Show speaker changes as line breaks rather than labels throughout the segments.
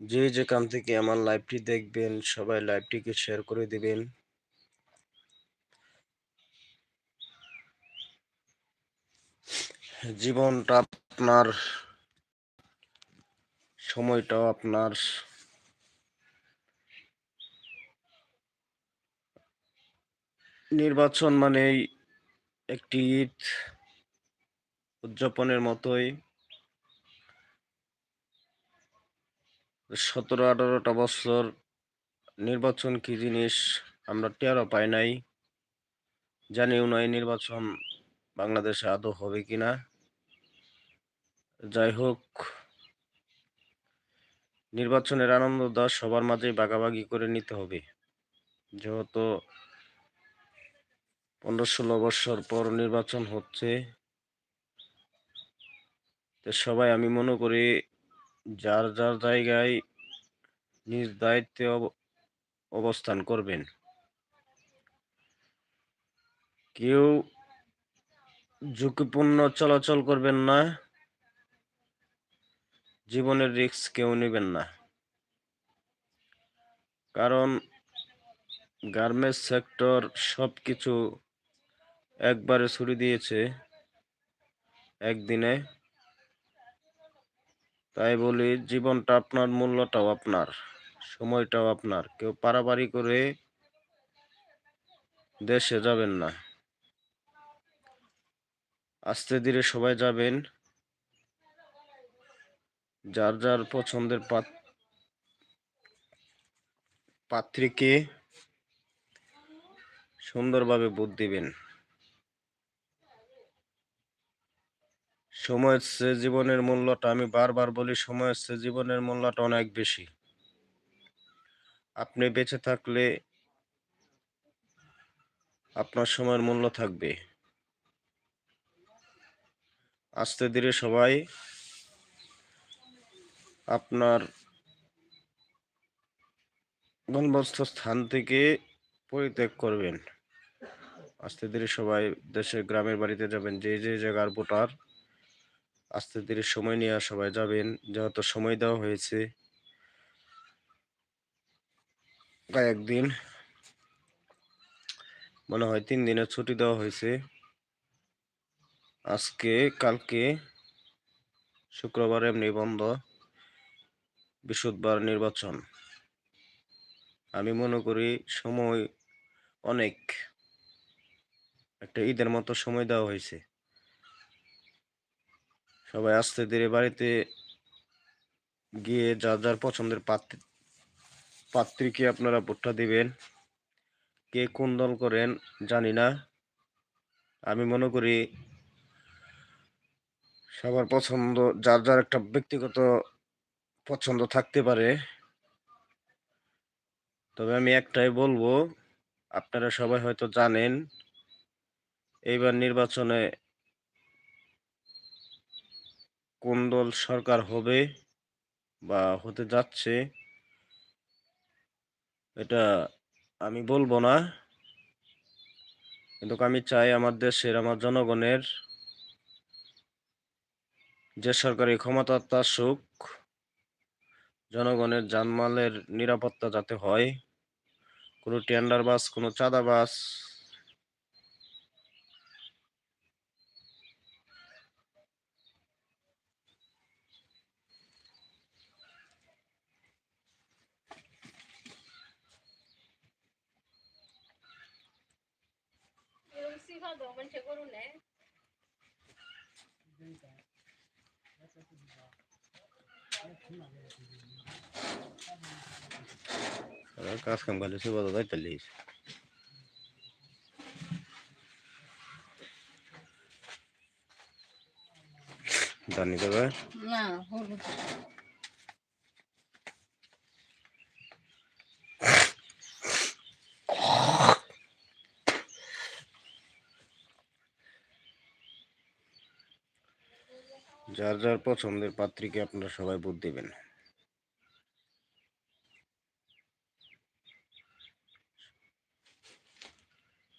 যে যেখান থেকে আমার লাইভটি দেখবেন, সবাই লাইভটিকে শেয়ার করে দিবেন। জীবনটা আপনার, সময়টাও আপনার। নির্বাচন মানেই একটি ঈদ উদযাপনের মতোই। সতেরো আঠারোটা বছর নির্বাচন কি জিনিস আমরা টেরও পাই নাই। জানিও নাই নির্বাচন বাংলাদেশে আদৌ হবে কি না। যাই হোক, নির্বাচনের আনন্দ দাস সবার মাঝে বাগাবাগি করে নিতে হবে। যেহেতু পনেরো ষোলো বছর পর নির্বাচন হচ্ছে সবাই আমি মনে করি যার যার জায়গায় নিজ দায়িত্বে অবস্থান করবেন। কেউ ঝুঁকিপূর্ণ চলাচল করবেন না। জীবনের রিস্ক কেউ নেবেন না। কারণ গার্মেন্টস সেক্টর সব কিছু একবারে ছুরি দিয়েছে একদিনে। তাই বলি, জীবনটা আপনার মূল্যটাও আপনার, সময়টাও আপনার। কেউ পারাপারি করে দেশে যাবেন না। আস্তে ধীরে সবাই যাবেন। যার যার পছন্দের পাত্রীকে সুন্দরভাবে বুধ দিবেন। সময় হচ্ছে জীবনের মূল্যটা, আমি বারবার বলি সময় হচ্ছে জীবনের মূল্যটা অনেক বেশি। আপনি বেঁচে থাকলে আপনার সময়ের মূল্য থাকবে। আস্তে ধীরে সবাই আপনার গণবস্থ স্থান থেকে পরিত্যাগ করবেন। আস্তে ধীরে সবাই দেশের, গ্রামের বাড়িতে যাবেন, যে যে জায়গার ভোটার আস্তে ধীরে সময় নিয়ে সবাই যাবেন। যেহেতু সময় দেওয়া হয়েছে। কয়েকদিন মনে হয় তিন দিনের ছুটি দেওয়া হয়েছে। আজকে, কালকে, শুক্রবার এমনি বন্ধ। বৃহস্পতিবার নির্বাচন। আমি মনে করি সময় অনেক। একটা ঈদের মতো সময় দেওয়া হয়েছে। সবাই আস্তে ধীরে বাড়িতে গিয়ে যার যার পছন্দের পাত্রী, পাত্রীকে আপনারা ভোটটা দিবেন। কে কোন দল করেন জানি না। আমি মনে করি সবার পছন্দ, যার যার একটা ব্যক্তিগত পছন্দ থাকতে পারে। তবে আমি একটাই বলব, আপনারা সবাই হয়তো জানেন, এইবার নির্বাচনে কোন দল সরকার হবে বা হতে যাচ্ছে, এটা আমি বলব না। কিন্তু আমি চাই আমার দেশের, আমার জনগণের যে সরকারি ক্ষমতা তা সুখ, জনগণের জানমালের নিরাপত্তা যাতে হয়। কোনো টেন্ডার বাস, কোনো চাঁদা বাস কাজ কাম করলে সুবাদ দায়িত্ব লিস জানি তবে না যার যার পছন্দের পাত্রীকে আপনারা সবাই ভোট দেবেন।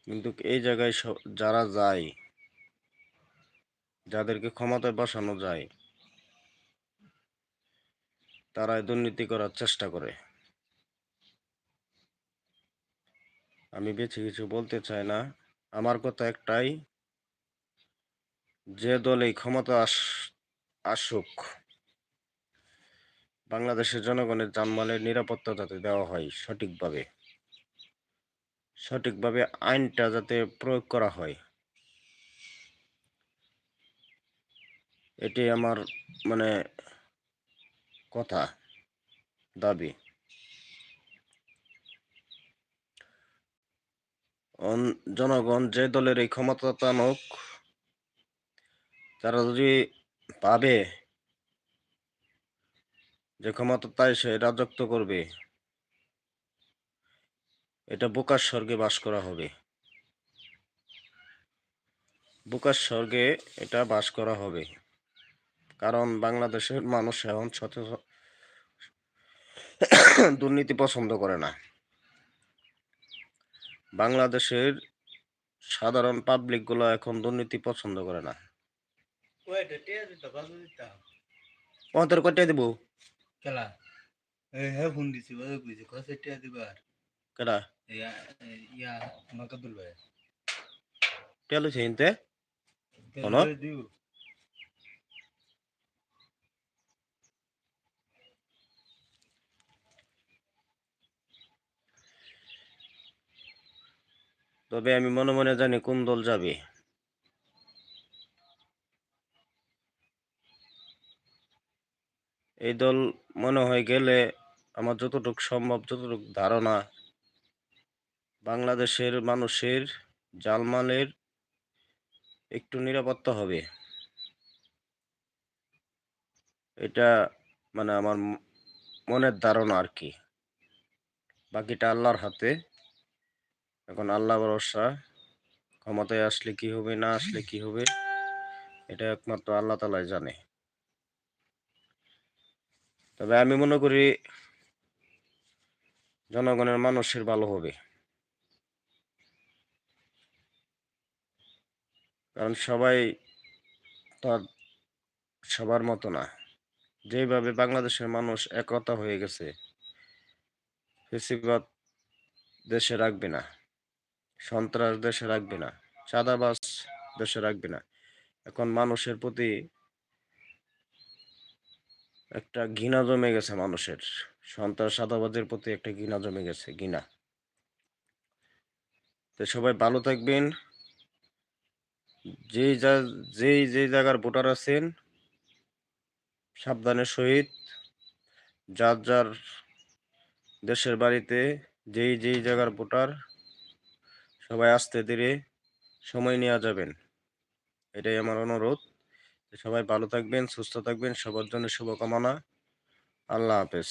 কিন্তু এই জায়গায় যারা যায়, যাদেরকে ক্ষমতায় বসানো যায়, তারাই দুর্নীতি করার চেষ্টা করে। আমি বেশি কিছু বলতে চাই না। আমার কথা একটাই, যে দল ক্ষমতা আসুক। বাংলাদেশের জনগণের জানমালের নিরাপত্তা যাতে দেওয়া হয় সঠিকভাবে সঠিকভাবে আইনটা যাতে প্রয়োগ করা হয়। এটি আমার মানে কথা, দাবি। জনগণ যে দলের এই ক্ষমতা ক্ষমতাতানক তারা যদি পাবে? যে ক্ষমতা তাই সে রাজত্ব করবে। এটা বোকার স্বর্গে বাস করা হবে। বোকার স্বর্গে এটা বাস করা হবে। কারণ বাংলাদেশের মানুষ এখন সচেতন দুর্নীতি পছন্দ করে না। বাংলাদেশের সাধারণ পাবলিকগুলো এখন দুর্নীতি পছন্দ করে না।
টিয়া
আমাদের কয়টা দিব?
কেলা? এই হ্যাঁ ফোন দিছি বাজু কইছে কসে টিয়া দিবার
কেডা
ইয়া ইয়া মাকাবুল ভাই কেলা
হলো?
দিও।
তবে আমি মনে মনে জানি কোন দল যাবে। এই দল মনে হয় গেলে আমার যতটুকু সম্ভব, যতটুকু ধারণা, বাংলাদেশের মানুষের জালমালের একটু নিরাপত্তা হবে। এটা মানে আমার মনের ধারণা আর কি। বাকিটা আল্লাহর হাতে। এখন আল্লাহ ভরসা, ক্ষমতায় আসলে কি হবে, না আসলে কি হবে, এটা একমাত্র আল্লাহ তালাই জানে। তবে আমি মনে করি জনগণের মানুষের ভালো হবে। কারণ সবাই তো সবার মতো না। যেভাবে বাংলাদেশের মানুষ একতা হয়ে গেছে, ফেসিবাদ দেশে রাখবে না, সন্ত্রাস দেশে রাখবে না, চাঁদাবাজ দেশে রাখবে না। এখন মানুষের প্রতি একটা ঘৃণা জমে গেছে মানুষের। সন্ত্রাস চাঁদাবাজের প্রতি একটা ঘৃণা জমে গেছে, ঘৃণা। তো সবাই ভালো থাকবেন। যেই যা যেই যেই জায়গার ভোটার আছেন সাবধানের সহিত যার যার দেশের বাড়িতে যেই যেই জায়গার ভোটার, সবাই আস্তে ধীরে সময় নেওয়া যাবেন। এটাই আমার অনুরোধ। সবাই ভালো থাকবেন সুস্থ থাকবেন সবার জন্য শুভকামনা। আল্লাহ হাফেজ।